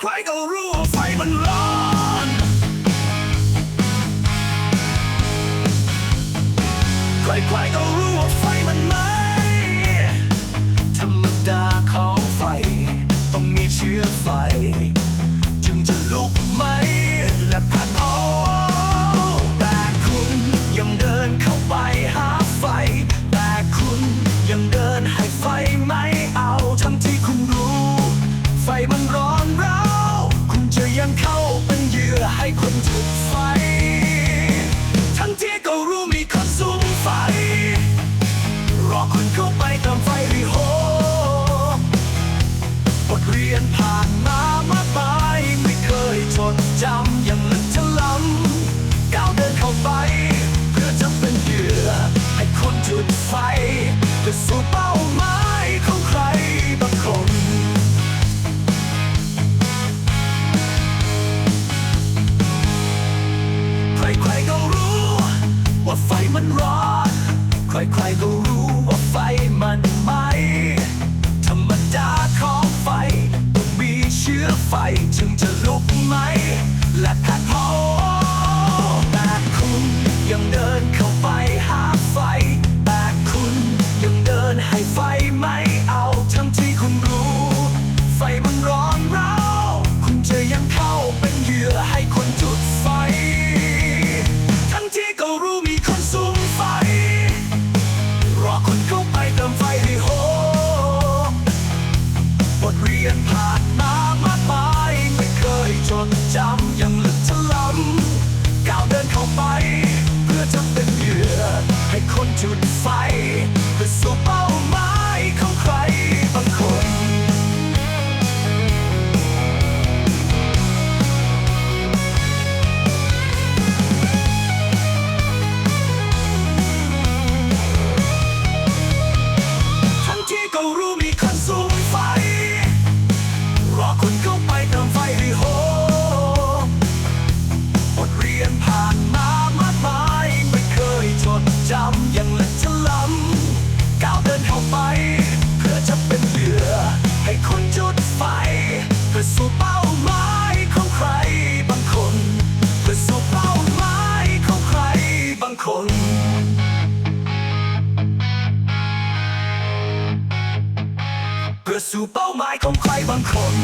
ใครก็รู้ว่าไฟมันร้อนใครๆก็รู้ นเข้าไปตามไฟรีโหบทเรียนผ่านมามากมายไม่เคยจนจำยังลึกจะล้ำก้าวเดินเข้าไป เพื่อจะเป็นเหยื่อ ให้คนจุดไฟเปสู่เป้าหมายของใครบางคนใครๆก็รู้ ว่าไฟมันร้อนใครๆก็ ไฟจึงจะลุกไหม และถ้าเผา สู่เป้าหมายของใครบางคน